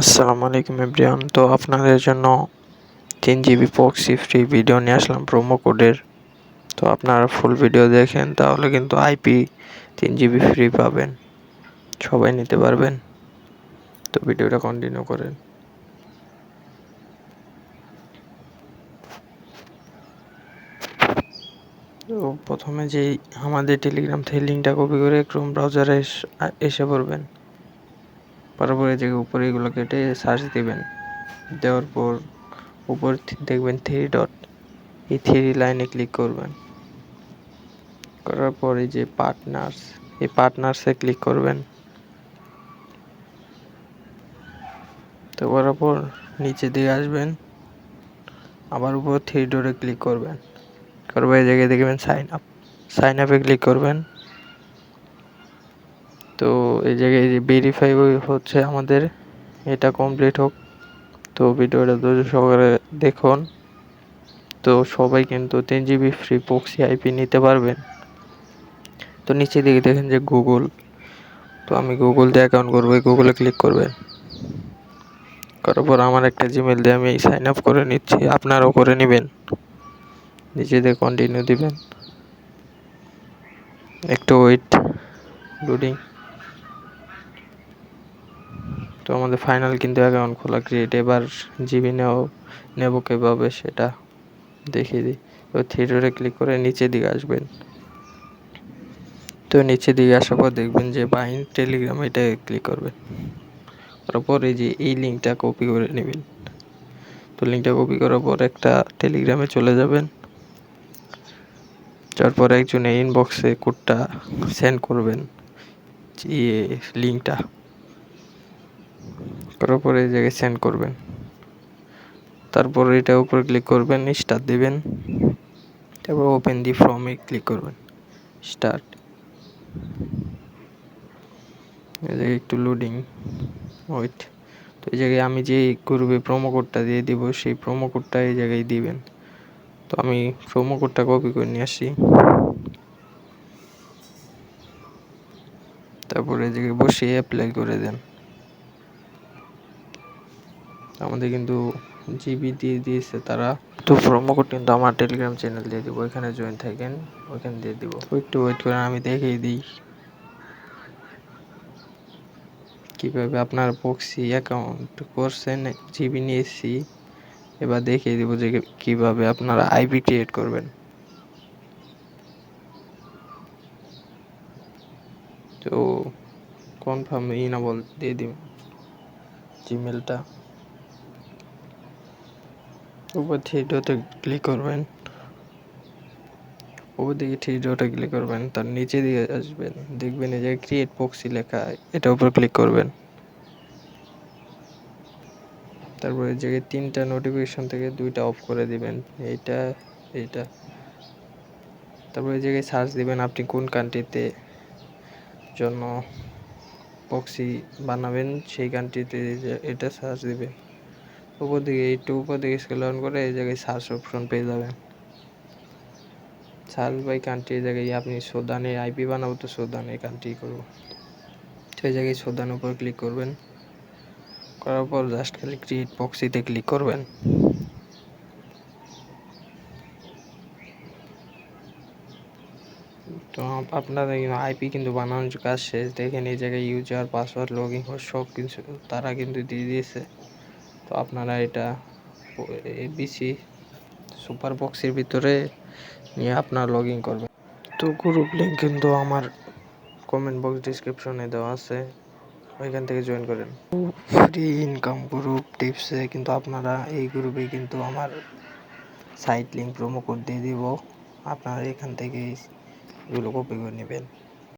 আসসালামু আলাইকুম এভরিওয়ান। তো আপনাদের জন্য তিন জিবি পক্সি ফ্রি ভিডিও নিয়ে আসলাম প্রোমো কোডের। তো আপনারা ফুল ভিডিও দেখেন, তাহলে কিন্তু আইপি তিন জিবি ফ্রি পাবেন। সবাই নিতে পারবেন। তো ভিডিওটা কন্টিনিউ করেন। তো প্রথমে যেই আমাদের টেলিগ্রাম থেকে লিঙ্কটা কপি করে ক্রোম ব্রাউজারে এসে পড়বেন। পরে যে উপরে এগুলো কেটে সার্চ দিবেন। দেওয়ার পর উপর দেখবেন থ্রি ডট এই থ্রি লাইনে ক্লিক করবেন। করার পর এই যে পার্টনার্স এই পার্টনার্সে ক্লিক করবেন। তো করার পর নিচে দিয়ে আসবেন। আবার উপর থ্রি ডটে ক্লিক করবেন। করবে এই জায়গায় দেখবেন সাইন আপ সাইন আপে ক্লিক করবেন। তো এই জায়গায় যে ভেরিফাই হচ্ছে আমাদের, এটা কমপ্লিট হোক। তো ভিডিওটা ধৈর্য সহকারে দেখুন। তো সবাই কিন্তু তিন জিবি ফ্রি পক্সি আইপি নিতে পারবেন। তো নিচে দিকে দেখেন যে গুগল তো আমি গুগল দিয়ে অ্যাকাউন্ট করব গুগলে ক্লিক করবেন। করার পর আমার একটা জিমেল দিয়ে আমি সাইন আপ করে নিচ্ছি, আপনারাও করে নেবেন। নিচে দিয়ে কন্টিনিউ দিবেন। একটু ওয়েট লোডিং তো আমাদের ফাইনাল কিন্তু অ্যাকাউন্ট খোলা ক্রিয়েট এবার জিবি নেও, নেব কীভাবে সেটা দেখিয়ে দিই। তো থিয়েটারে ক্লিক করে নিচে দিকে আসবেন। তো নিচে দিকে আসার পর দেখবেন যে বাইন টেলিগ্রাম এটা ক্লিক করবেন। তারপর এই যে এই লিঙ্কটা কপি করে নেবেন। তো লিঙ্কটা কপি করার পর একটা টেলিগ্রামে চলে যাবেন। তারপর একজনের ইনবক্সে কোডটা সেন্ড করবেন। লিঙ্কটা করার পরে এই জায়গায় সেন্ড করবেন। তারপর এটা উপর ক্লিক করবেন স্টার্ট দিবেন। তারপর ওপেন দি ফর্মে ক্লিক করবেন স্টার্ট এই জায়গায় একটু লোডিং ওয়েট তো এই জায়গায় আমি যে গ্রুপে প্রোমো কোডটা দিয়ে দিব, সেই প্রোমো কোডটা এই জায়গায় দিবেন। তো আমি প্রোমো কোডটা কপি করে নিয়ে আসি। তারপরে এই জায়গায় বসে অ্যাপ্লাই করে দেন। আমাদের কিন্তু জিবি দিয়ে দিয়েছে তারা। তো প্রোমো কোড কিন্তু আমার টেলিগ্রাম চ্যানেল দিয়ে দিব, ওইখানে জয়েন থাকেন, ওইখানে দিয়ে দিব। একটু ওয়েট করে আমি দেখিয়ে দিই। কীভাবে আপনার বক্সি অ্যাকাউন্ট করছেন, জিবি নিয়েছি এবার দেখিয়ে দিব যে কীভাবে আপনারা আইপি ক্রিয়েট করবেন। তো কনফার্ম ইনাবল দিয়ে দিন জিমেলটা উপর থ্রি ডটে ক্লিক করবেন। উপর দিকে থ্রি ডটে ক্লিক করবেন, তার নিচে দিকে আসবেন। দেখবেন এই যে ক্রিয়েট পক্সি লেখা এটার উপর ক্লিক করবেন। তারপরে যে তিনটা নোটিফিকেশন থেকে দুইটা অফ করে দিবেন, এইটা এইটা। তারপরে জায়গায় সার্চ দিবেন আপনি কোন কান্ট্রিতে জন্য পক্সি বানাবেন, সেই কান্ট্রিতে এটা সার্চ দিবেন। উপর দিকে একটু উপর দিকে স্কেল অন করে এই জায়গায় সার্চ অপশন পেয়ে যাবেন। সার্চ বাই কান্ট্রি এই জায়গায় আপনি সোদানে আইপি বানাবো তো সোদানে কান্ট্রি করব। সেই জায়গায় সোদানের উপর ক্লিক করবেন। করার পর জাস্ট খালি ক্রিয়েট বক্সিতে ক্লিক করবেন। তো আপনাদের আইপি কিন্তু বানানোর কাজ শেষ। দেখেন এই জায়গায় ইউজার পাসওয়ার্ড লগ ইন সব কিছু তারা কিন্তু দিয়ে দিয়েছে। তো আপনারা এটা এবিসি সুপার বক্সের ভিতরে নিয়ে আপনার লগ ইন করবেন। তো গ্রুপ লিঙ্ক কিন্তু আমার কমেন্ট বক্স ডিসক্রিপশনে দেওয়া আছে। ওইখান থেকে জয়েন করেন। ফ্রি ইনকাম গ্রুপ টিপসে কিন্তু আপনারা এই গ্রুপে কিন্তু আমার সাইট লিঙ্ক প্রোমো কোড দিয়ে দিব। আপনারা এখান থেকে এগুলো কপি করে নেবেন।